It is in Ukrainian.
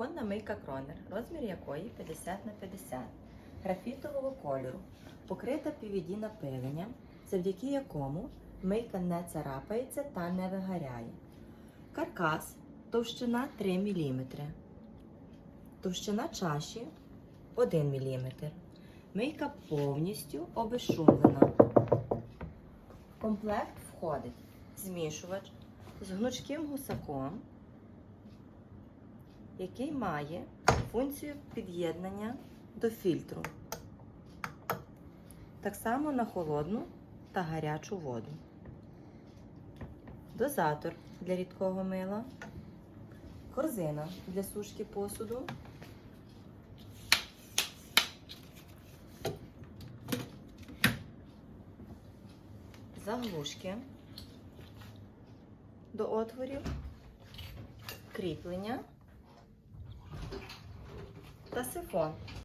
Кухонна мийка Кронер, розмір якої 50 на 50, графітового кольору, покрита PVD напиленням, завдяки якому мийка не царапається та не вигоряє. Каркас товщина 3 мм. Товщина чаші 1 мм. Мийка повністю обезшумлена. В комплект входить змішувач з гнучким гусаком, який має функцію під'єднання до фільтру. Так само на холодну та гарячу воду. Дозатор для рідкого мила, корзина для сушки посуду. Заглушки до отворів, кріплення та сифон.